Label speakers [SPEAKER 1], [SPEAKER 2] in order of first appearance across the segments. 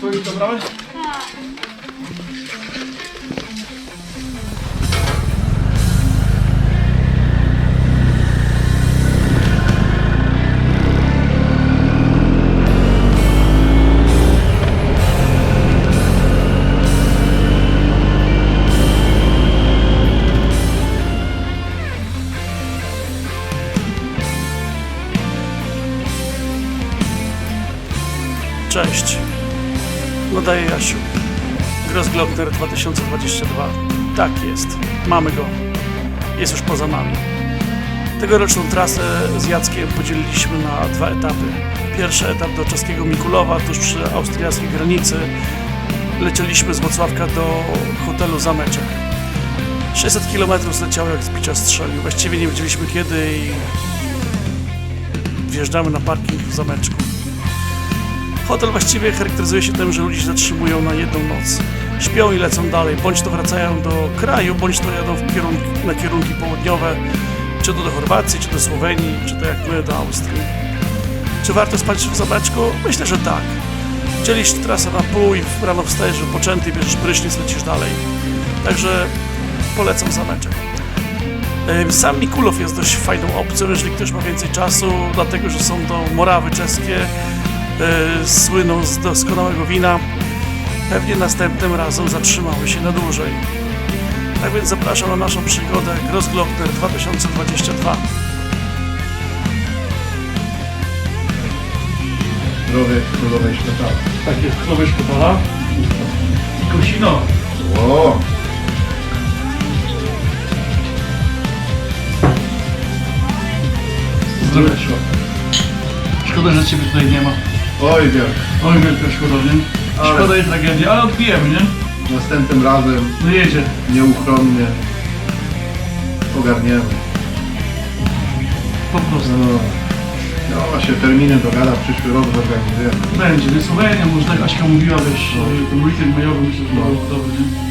[SPEAKER 1] To już dobrałeś? Nadaję Jasiu. Grossglockner 2022. Tak jest. Mamy go. Jest już poza nami. Tegoroczną trasę z Jackiem podzieliliśmy na dwa etapy. Pierwszy etap do czeskiego Mikulowa, tuż przy austriackiej granicy. Lecieliśmy z Wrocławka do hotelu Zameczek. 600 km zleciało jak z bicia strzelił. Właściwie nie wiedzieliśmy kiedy i wjeżdżamy na parking w Zameczku. Hotel właściwie charakteryzuje się tym, że ludzie się zatrzymują na jedną noc. Śpią i lecą dalej, bądź to wracają do kraju, bądź to jadą w kierunki, na kierunki południowe, czy to do Chorwacji, czy do Słowenii, czy to jak my do Austrii. Czy warto spać w zameczku? Myślę, że tak. Dzielisz trasę na pół i rano wstajesz wypoczęty, bierzesz prysznic, lecisz dalej. Także polecam zameczek. Sam Mikulow jest dość fajną opcją, jeżeli ktoś ma więcej czasu, dlatego że są to Morawy czeskie, słyną z doskonałego wina. Pewnie następnym razem zatrzymały się na dłużej. Tak więc zapraszam na naszą przygodę Grossglockner 2022.
[SPEAKER 2] Zdrowie królowej szpitala.
[SPEAKER 1] Tak jest, Królowe Szpitala i Kosino.
[SPEAKER 2] O!
[SPEAKER 1] Zdrowie. Szkoda, że Ciebie tutaj nie ma.
[SPEAKER 2] Oj wiem,
[SPEAKER 1] Oj, wielka szkoda, nie?
[SPEAKER 2] Ale-
[SPEAKER 1] Szkoda i tragedia, ale odbijemy, nie?
[SPEAKER 2] następnym razem
[SPEAKER 1] No jedzie.
[SPEAKER 2] nieuchronnie ogarniemy.
[SPEAKER 1] Po prostu.
[SPEAKER 2] No, no się terminy dogada, przyszły rok zorganizujemy.
[SPEAKER 1] Będzie, nie Słowenia, może tak Aśka mówiła, wiesz, no. ten weekend majowy myślę, że
[SPEAKER 2] No.
[SPEAKER 1] no. dobry, nie?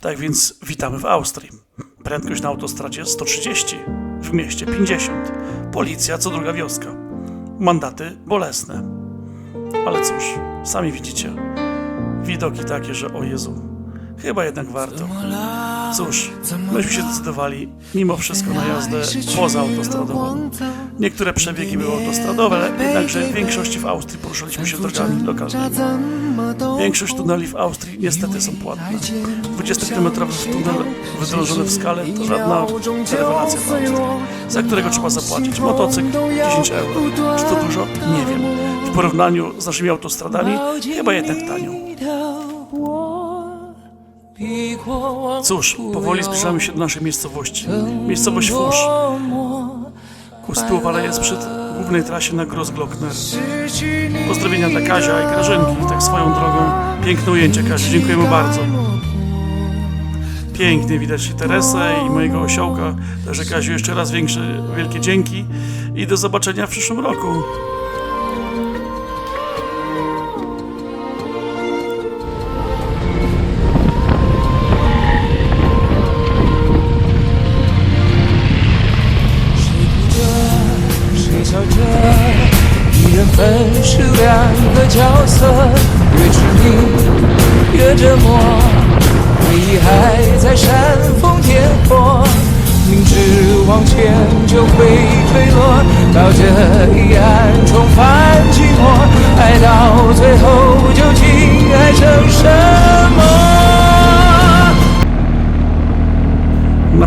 [SPEAKER 1] Tak więc witamy w Austrii. Prędkość na autostradzie 130, w mieście 50. Policja co druga wioska. Mandaty bolesne. Ale cóż, sami widzicie. Widoki takie, że o Jezu, chyba jednak warto. Cóż, myśmy się zdecydowali mimo wszystko na jazdę poza autostradową. Niektóre przebiegi były autostradowe, jednakże w większości w Austrii poruszaliśmy się drogami lokalnymi. Większość tuneli w Austrii niestety są płatne. 20-kilometrowy tunel wydrążony w skale to żadna rewelacja w Austrii, za którego trzeba zapłacić. Motocykl 10 euro. Czy to dużo? Nie wiem. W porównaniu z naszymi autostradami chyba jednak tanio. Cóż, powoli zbliżamy się do naszej miejscowości. Miejscowość Fusz. Usytuowana jest przed głównej trasie na Grossglockner. Pozdrowienia dla Kazia i Grażynki. Tak swoją drogą. Piękne ujęcie, Kaziu. Dziękujemy bardzo. Pięknie widać Teresę i mojego osiołka. Także Kaziu jeszcze raz większe, wielkie dzięki i do zobaczenia w przyszłym roku.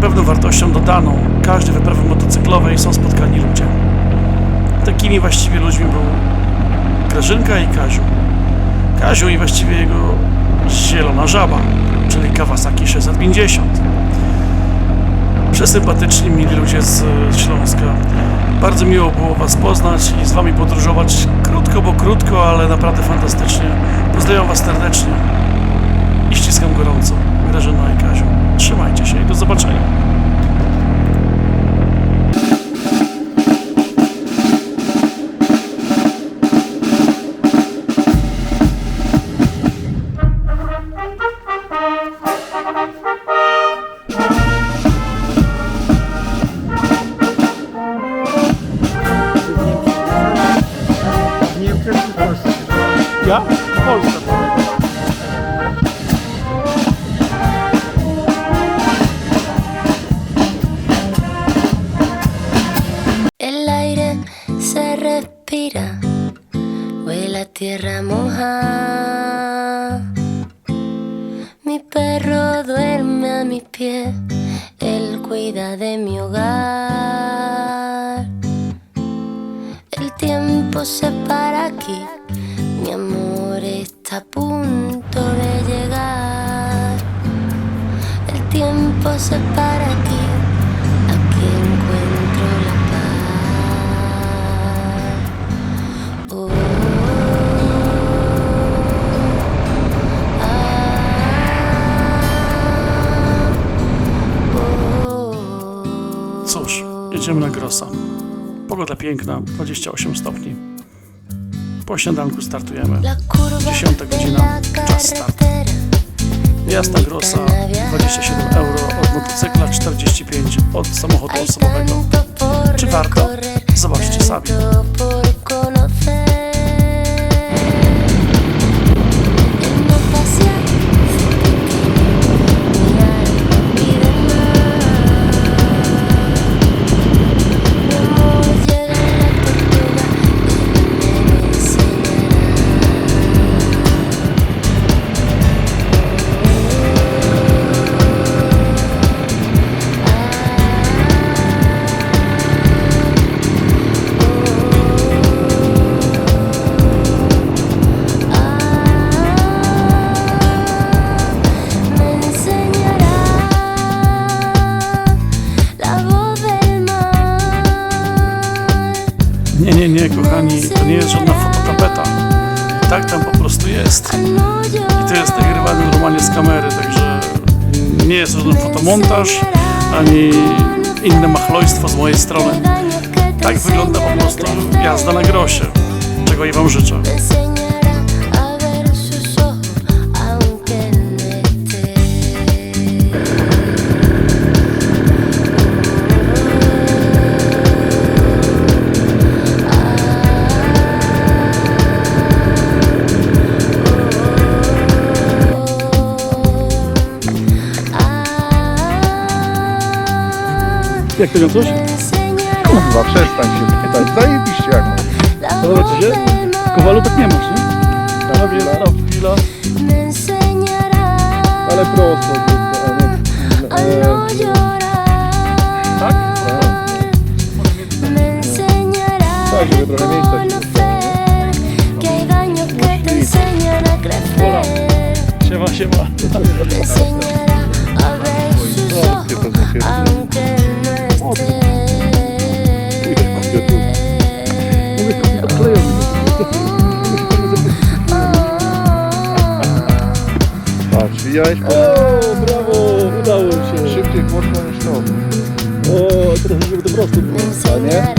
[SPEAKER 1] Pewno wartością dodaną każdej wyprawy motocyklowej są spotkani ludzie. Takimi właściwie ludźmi był Grażynka i Kaziu. Kaziu i właściwie jego zielona żaba, czyli Kawasaki 650. Przesympatyczni, mili ludzie z Śląska. Bardzo miło było Was poznać i z Wami podróżować krótko, bo krótko, ale naprawdę fantastycznie. Pozdrawiam Was serdecznie i ściskam gorąco. Grażyna i Kaziu. Trzymajcie się i do zobaczenia. respira, huele a tierra moja.
[SPEAKER 3] Mi perro duerme a mis pies, él cuida de mi hogar. El tiempo se para aquí, mi amor está a punto de llegar. El tiempo se para aquí.
[SPEAKER 1] Cóż, jedziemy na Grossa. Pogoda piękna, 28 stopni. Po śniadanku startujemy.
[SPEAKER 3] La curva
[SPEAKER 1] 10
[SPEAKER 3] de
[SPEAKER 1] godzina, czas start.
[SPEAKER 3] carretera.
[SPEAKER 1] Wjazd na Grossa 27 euro, od motocykla 45 od samochodu osobowego. Czy warto? Zobaczcie sami. Nie jest żadna fototapeta. Tak tam po prostu jest. I to jest nagrywane normalnie z kamery, także nie jest żaden fotomontaż, ani inne machlojstwo z mojej strony. Tak wygląda po prostu jazda na grosie, czego i wam życzę. Jak to coś?
[SPEAKER 3] Me enseñará
[SPEAKER 2] Kurwa, przestań się pytać. Zajebiście jak
[SPEAKER 3] la
[SPEAKER 1] Podoba ci się?
[SPEAKER 3] del mar.
[SPEAKER 1] Kowalutek nie masz, nie? Prawie, chwila.
[SPEAKER 3] Me enseñará
[SPEAKER 2] Ale prosto. kurwa, a nie-
[SPEAKER 3] no
[SPEAKER 2] e.
[SPEAKER 1] Tak?
[SPEAKER 2] Tak, żeby trochę miejsca ci.
[SPEAKER 1] Siema, siema.
[SPEAKER 3] Enseñará a ver sus ojos,
[SPEAKER 2] widziałeś?
[SPEAKER 1] O, brawo, udało się.
[SPEAKER 2] Szybciej poszło niż to.
[SPEAKER 1] O, teraz żeby to prosto było.
[SPEAKER 3] Me enseñará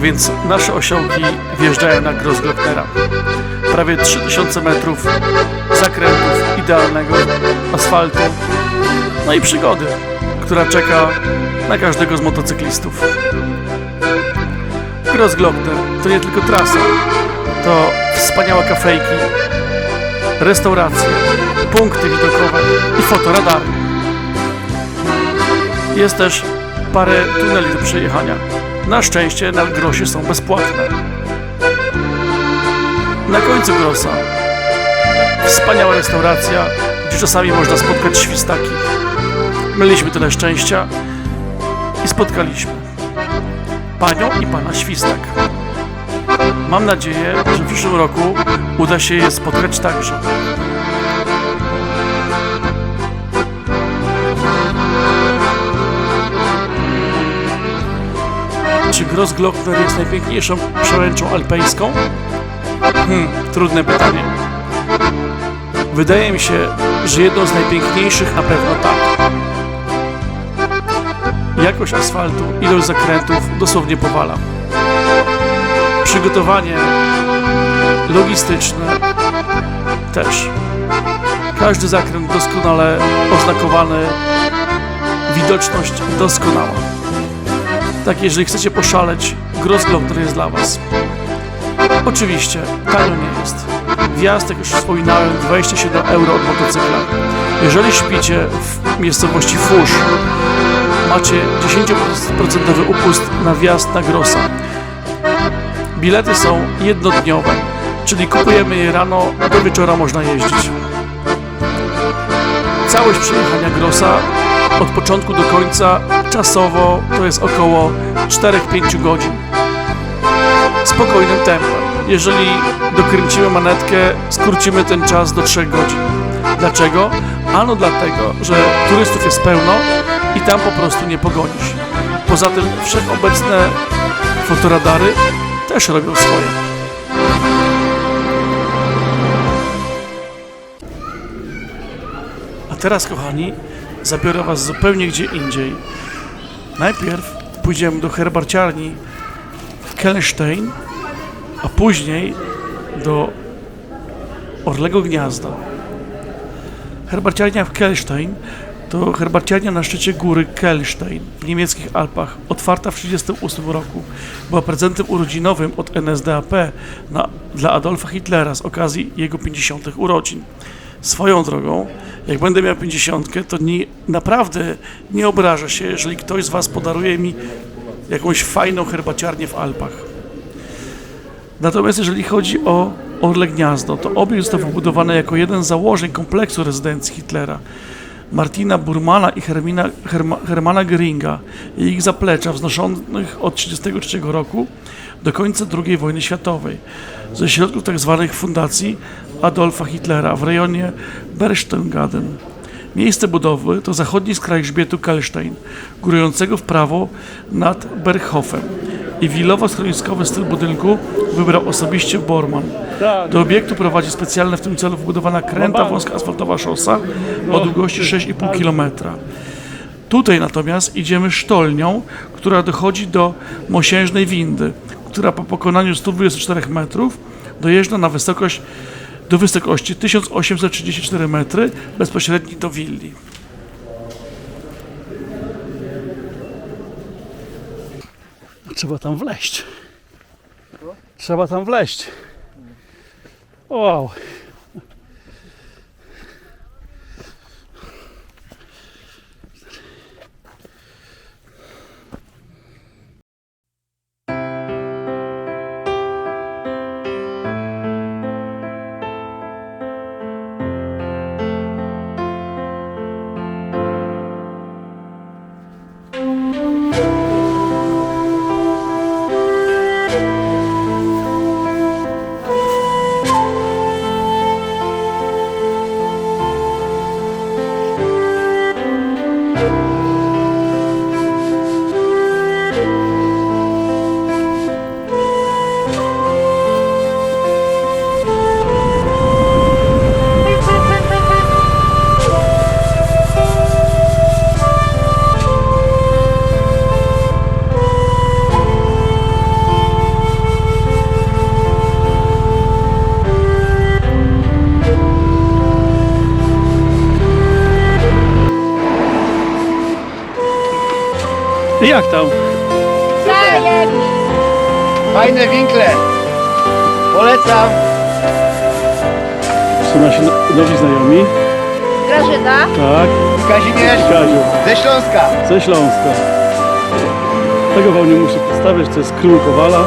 [SPEAKER 1] Tak więc nasze osiołki wjeżdżają na Grossglocknera. Prawie 3000 metrów zakrętów idealnego asfaltu, no i przygody, która czeka na każdego z motocyklistów. Grossglockner to nie tylko trasa, to wspaniałe kafejki, restauracje, punkty widokowe i fotoradary. Jest też parę tuneli do przejechania. Na szczęście na Grosie są bezpłatne. Na końcu Grossa wspaniała restauracja, gdzie czasami można spotkać świstaki. mieliśmy tyle szczęścia i spotkaliśmy panią i pana Świstak. Mam nadzieję, że w przyszłym roku uda się je spotkać także. Czy Grossglockner jest najpiękniejszą przełęczą alpejską? Hmm, trudne pytanie. Wydaje mi się, że jedną z najpiękniejszych na pewno tak. Jakość asfaltu, ilość zakrętów dosłownie powala. Przygotowanie logistyczne też. Każdy zakręt doskonale oznakowany, widoczność doskonała. Tak, jeżeli chcecie poszaleć, Grossglockner jest dla Was. Oczywiście, tanio nie jest. Wjazd, jak już wspominałem, 27 euro od motocykla. Jeżeli śpicie w miejscowości Fusz, macie 10% upust na wjazd na Grossa. Bilety są jednodniowe, czyli kupujemy je rano, a do wieczora można jeździć. Całość przejechania Grossa od początku do końca czasowo to jest około 4-5 godzin. Spokojnym tempem. Jeżeli dokręcimy manetkę, skrócimy ten czas do 3 godzin. Dlaczego? Ano dlatego, że turystów jest pełno i tam po prostu nie pogonisz. Poza tym wszechobecne fotoradary też robią swoje. A teraz, kochani, zabiorę Was zupełnie gdzie indziej. Najpierw pójdziemy do herbarciarni w Kellenstein, a później do Orlego Gniazda. Herbarciarnia w Kellenstein to herbarciarnia na szczycie góry Kellenstein w niemieckich Alpach, otwarta w 1938 roku. Była prezentem urodzinowym od NSDAP na, dla Adolfa Hitlera z okazji jego 50. urodzin. Swoją drogą, jak będę miał 50, to nie, naprawdę nie obrażę się, jeżeli ktoś z Was podaruje mi jakąś fajną herbaciarnię w Alpach. Natomiast jeżeli chodzi o Orle Gniazdo, to obiekt został wybudowany jako jeden z założeń kompleksu rezydencji Hitlera. Martina Burmana i Hermina, Herma, Hermana Geringa i ich zaplecza wznoszonych od 1933 roku do końca II wojny światowej ze środków tzw. fundacji Adolfa Hitlera w rejonie Berchtesgaden. Miejsce budowy to zachodni skraj grzbietu Kalstein, górującego w prawo nad Berghofem i wilowo-schroniskowy styl budynku wybrał osobiście Bormann. Do obiektu prowadzi specjalna w tym celu wbudowana kręta wąska asfaltowa szosa o długości 6,5 km. Tutaj natomiast idziemy sztolnią, która dochodzi do mosiężnej windy, która po pokonaniu 124 metrów dojeżdża na wysokość do wysokości 1834 metry bezpośrednio do willi. Trzeba tam wleść. Trzeba tam wleść. Wow. Jak tam?
[SPEAKER 4] Fajne winkle. Polecam.
[SPEAKER 1] Są nasi no- nowi znajomi.
[SPEAKER 5] Grażyna.
[SPEAKER 1] Tak,
[SPEAKER 4] Kazimierz
[SPEAKER 1] Kaziu,
[SPEAKER 4] ze Śląska.
[SPEAKER 1] ze Śląska. Tego wam nie muszę przedstawiać, to jest król Kowala.